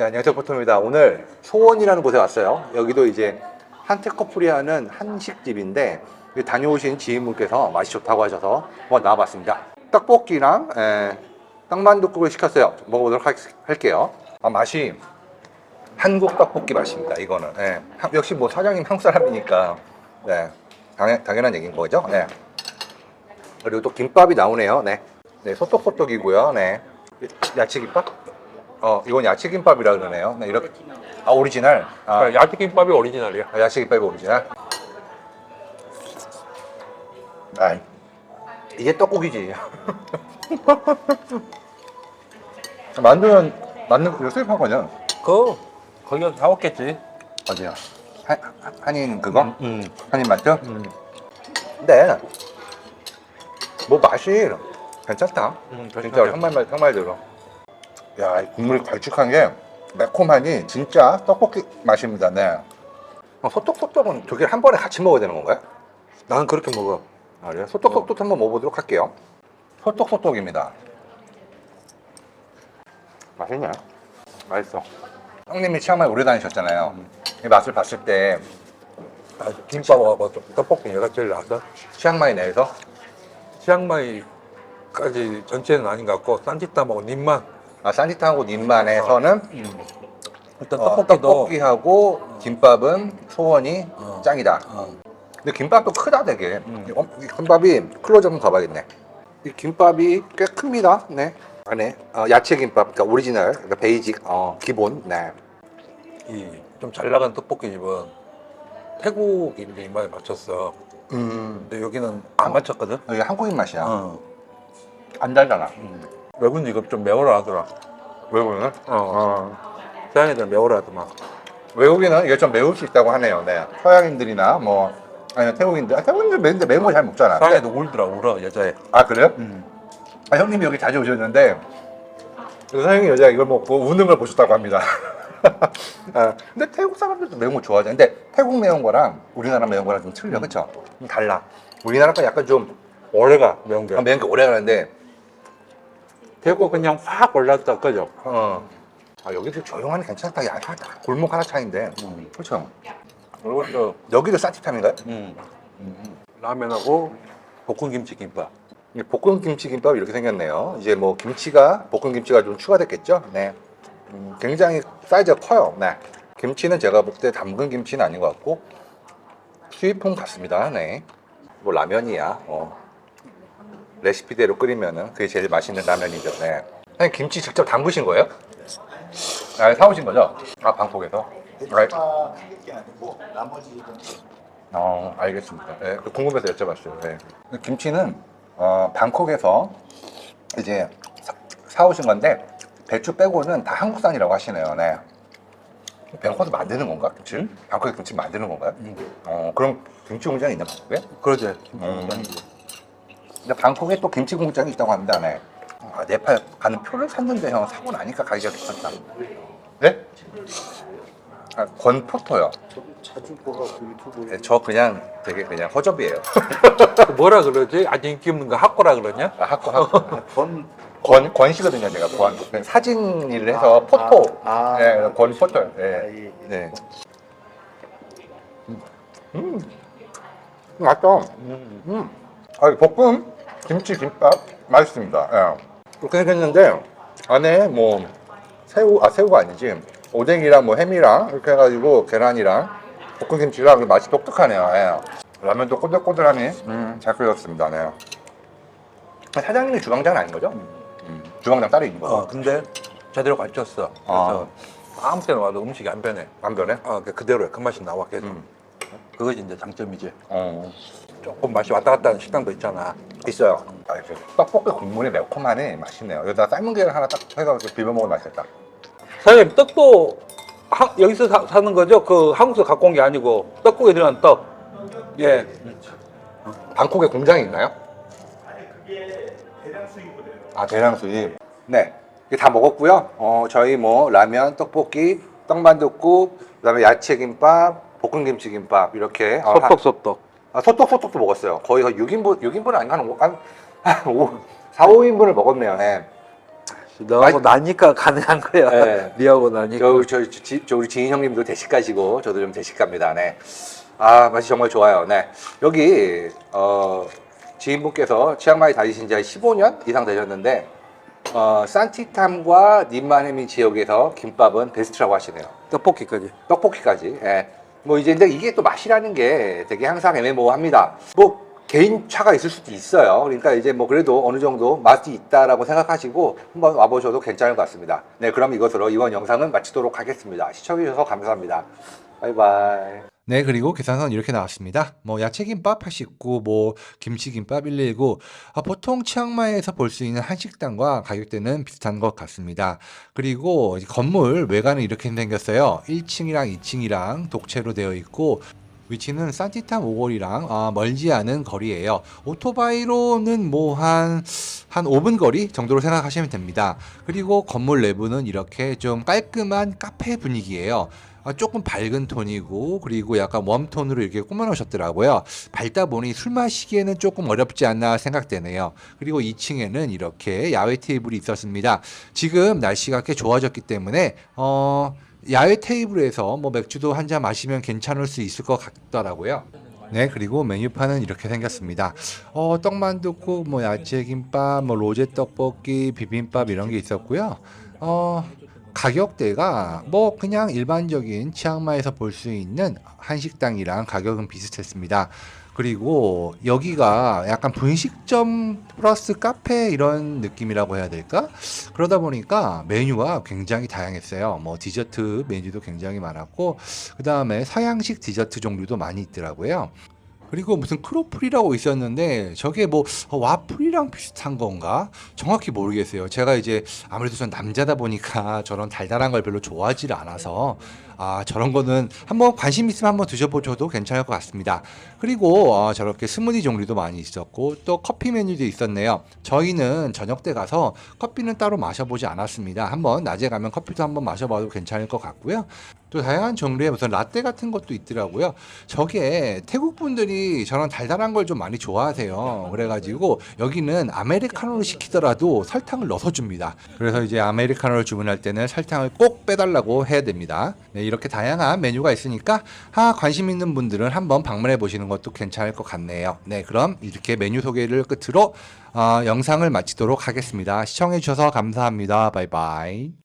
네, 안녕하세요. 포토입니다. 오늘 소원이라는 곳에 왔어요. 여기도 이제 한테 커플이 하는 한식집인데 다녀오신 지인분께서 맛이 좋다고 하셔서 한번 나와봤습니다. 떡볶이랑 에, 떡만둣국을 시켰어요. 먹어보도록 할, 할게요. 아, 맛이 한국 떡볶이 맛입니다. 이거는 예. 한- 역시 뭐 사장님 한국 사람이니까 네, 당연, 당연한 얘기인 거죠. 네. 그리고 또 김밥이 나오네요. 네, 네 소떡소떡이고요. 네, 야채 김밥? 어, 이건 야채 김밥이라 그러네요. 네, 이렇게 아 오리지널. 아, 아, 야채김밥이 오리지널이야. 아, 야채 김밥이 오리지널. 아, 이게 떡국이지. 만두는 만두 이거 수입한 거냐? 그 거기가 사왔겠지. 어디야? 한, 한- 한인 그거? 음. 한인 마트? 음. 근데 뭐 맛이 괜찮다. 음, 진짜 괜찮아요. 형말 말 형말 들어. 야, 이 국물이 걸쭉한 게 매콤하니 진짜 떡볶이 맛입니다. 네. 어, 소떡소떡은 두 개를 한 번에 같이 먹어야 되는 건가요? 나는 그렇게 먹어. 아, 그래요? 소떡소떡 한번 먹어보도록 할게요. 소떡소떡입니다. 맛있냐? 맛있어. 형님이 치앙마이 오래 다니셨잖아요. 이 맛을 봤을 때 아, 김밥하고 떡볶이 얘가 제일 나았어. 치앙마이 내에서 치앙마이까지 전체는 아닌 것 같고 산지땀하고 님만. 아, 산지탕하고 님만에서는 일단 어, 떡볶이도 떡볶이하고 김밥은 소원이 어. 짱이다. 어, 근데 김밥도 크다 되게. 음. 어, 이 김밥이 클로즈 한번 가봐야겠네. 이 김밥이 꽤 큽니다. 네. 안에 어, 야채 김밥, 그러니까 오리지널, 그러니까 베이직, 어, 기본. 네. 이좀 잘 나간 떡볶이 집은 태국이 이제 입맛에 맞췄어. 음. 근데 여기는 안 맞췄거든. 여기 한국인 맛이야. 어. 안 달잖아. 외국인 이거 좀 매워라 하더라. 외국인은? 어. 어. 서양 애들 매워라 하더만. 외국인은 이게 좀 매울 수 있다고 하네요. 네. 서양인들이나 뭐 아니면 태국인들, 아, 태국인들 매운데 매운 거 잘 먹잖아. 서양 애들 울더라 울어 여자애. 아 그래요? 음. 아, 형님이 여기 자주 오셨는데 그 서양인 여자 이걸 먹고 우는 걸 보셨다고 합니다. 아, 근데 태국 사람들도 매운 거 좋아하죠. 근데 태국 매운 거랑 우리나라 매운 거랑 좀 틀려, 그렇죠? 좀 달라. 우리나라 거 약간 좀 오래가 매운 게. 아, 매운 게 오래 가는데, 태국 그냥 확 올랐다 그죠? 어, 아 여기도 조용하니 괜찮다. 야, 다 골목 하나 차인데, 음. 그렇죠? 그리고 또 여기도 싼티탐인가요? 음. 라면하고 볶은 김치 김밥. 이 볶은 김치 김밥 이렇게 생겼네요. 이제 뭐 김치가 볶은 김치가 좀 추가됐겠죠? 네. 음, 굉장히 사이즈가 커요. 네. 김치는 제가 볼 때 담근 김치는 아닌 것 같고 수입품 같습니다. 네. 뭐 라면이야. 어. 레시피대로 끓이면은 그게 제일 맛있는 라면이죠. 네. 아니, 김치 직접 담그신 거예요? 아, 사오신 거죠? 아, 방콕에서. 아, 아, 한개 아니고 나머지 어, 알겠습니다. 네, 궁금해서 여쭤봤어요. 네. 김치는 어, 방콕에서 이제 사, 오신 건데 배추 빼고는 다 한국산이라고 하시네요. 네. 방콕에서 만드는 건가? 김치? 방콕에 김치 만드는 건가요? 어, 그럼 김치 공장이 있나 방콕에? 그러지. 음. 근데 방콕에 또 김치 공장이 있다고 합니다. 네. 아, 네팔 가는 표를 샀는데 형 사고 나니까 가기가 괜찮다. 네? 아, 권포토요. 자주 유튜브에 네, 저 그냥 되게 그냥 허접이에요. 그 뭐라 그러지? 아주 인기 없는 거 학고라 그러냐? 아, 학고 학고 건권 권 씨거든요 제가 권 그냥 사진 일을 해서 포토 아, 아. 네, 권 포토 아, 네. 예, 예. 네. 음 맛있다 음. 음 아, 볶음 김치 김밥 맛있습니다 예. 이렇게 생겼는데 안에 뭐 새우 아 새우가 아니지 오뎅이랑 뭐 햄이랑 이렇게 해가지고 계란이랑 볶음 김치랑 맛이 독특하네요 예. 라면도 꼬들꼬들하니 음, 잘 끓였습니다 네. 사장님이 주방장은 아닌 거죠? 음, 주방장 따로 있는 거죠? 어, 근데 제대로 가르쳤어. 그래서 아무 때나 와도 음식이 안 변해. 안 변해? 어, 그 그대로야. 그 맛이 나와 계속. 음. 그것이 이제 장점이지. 어. 조금 맛이 왔다 갔다 하는 식당도 있잖아. 있어요. 아, 떡볶이 국물이 매콤하네. 맛있네요. 여기다 삶은 계란 하나 딱 해가지고 비벼 먹으면 맛있겠다. 사장님, 떡도 하- 여기서 사, 사는 거죠? 그 한국에서 갖고 온 게 아니고 떡국에 들어간 떡. 예. 방콕에 공장이 있나요? 아, 대량 수입. 네. 이게 다 먹었고요. 어, 저희 뭐 라면, 떡볶이, 떡만둣국, 그다음에 야채 김밥, 볶음김치 김밥 이렇게 어, 한- 소떡 소떡. 아, 소떡소떡도 먹었어요. 거의 한 6인분, 6인분 아닌가? 한, 오- 한 5, 4, 5인분을 먹었네요. 네. 너하고 아이- 나니까 가능한 거야. 네. 니하고 나니까. 저, 저, 저, 저 우리 지인 형님도 대식 가시고 저도 좀 대식가입니다. 네. 아 맛이 정말 좋아요. 네. 여기 어, 지인분께서 치앙마이 다니신 지 한 15년 이상 되셨는데 어, 산티탐과 님마네미 지역에서 김밥은 베스트라고 하시네요. 떡볶이까지. 떡볶이까지. 예. 뭐 이제 근데 이게 또 맛이라는 게 되게 항상 애매모호합니다. 뭐 개인 차가 있을 수도 있어요. 그러니까 이제 뭐 그래도 어느 정도 맛이 있다라고 생각하시고 한번 와보셔도 괜찮을 것 같습니다. 네, 그럼 이것으로 이번 영상은 마치도록 하겠습니다. 시청해주셔서 감사합니다. 바이바이. 네, 그리고 계산서는 이렇게 나왔습니다. 뭐 야채김밥 89, 뭐 김치김밥 119. 아, 보통 치앙마이에서 볼 수 있는 한식당과 가격대는 비슷한 것 같습니다. 그리고 이 건물 외관은 이렇게 생겼어요. 1층이랑 2층이랑 독채로 되어 있고 위치는 산티탐 오골이랑 아, 멀지 않은 거리예요. 오토바이로는 뭐한한 5분 거리 정도로 생각하시면 됩니다. 그리고 건물 내부는 이렇게 좀 깔끔한 카페 분위기예요. 아, 조금 밝은 톤이고 그리고 약간 웜톤으로 이렇게 꾸며놓으셨더라고요. 밝다 보니 술 마시기에는 조금 어렵지 않나 생각되네요. 그리고 2층에는 이렇게 야외 테이블이 있었습니다. 지금 날씨가 꽤 좋아졌기 때문에 어, 야외 테이블에서 뭐 맥주도 한 잔 마시면 괜찮을 수 있을 것 같더라고요. 네, 그리고 메뉴판은 이렇게 생겼습니다. 어, 떡만둣국, 뭐 야채 김밥, 뭐 로제 떡볶이, 비빔밥 이런 게 있었고요. 어, 가격대가 뭐 그냥 일반적인 치앙마이에서 볼 수 있는 한식당이랑 가격은 비슷했습니다. 그리고 여기가 약간 분식점 플러스 카페 이런 느낌이라고 해야 될까? 그러다 보니까 메뉴가 굉장히 다양했어요. 뭐 디저트 메뉴도 굉장히 많았고 그 다음에 서양식 디저트 종류도 많이 있더라고요. 그리고 무슨 크로플이라고 있었는데 저게 뭐 어, 와플이랑 비슷한 건가? 정확히 모르겠어요. 제가 이제 아무래도 전 남자다 보니까 저런 달달한 걸 별로 좋아하지 않아서 아 저런 거는 한번 관심 있으면 한번 드셔보셔도 괜찮을 것 같습니다. 그리고 어, 저렇게 스무디 종류도 많이 있었고 또 커피 메뉴도 있었네요. 저희는 저녁 때 가서 커피는 따로 마셔보지 않았습니다. 한번 낮에 가면 커피도 한번 마셔봐도 괜찮을 것 같고요. 또 다양한 종류의 무슨 라떼 같은 것도 있더라고요. 저게 태국 분들이 저런 달달한 걸 좀 많이 좋아하세요. 그래가지고 여기는 아메리카노를 시키더라도 설탕을 넣어서 줍니다. 그래서 이제 아메리카노를 주문할 때는 설탕을 꼭 빼달라고 해야 됩니다. 네, 이렇게 다양한 메뉴가 있으니까 아, 관심 있는 분들은 한번 방문해 보시는 것도 괜찮을 것 같네요. 네, 그럼 이렇게 메뉴 소개를 끝으로 어, 영상을 마치도록 하겠습니다. 시청해 주셔서 감사합니다. 바이바이.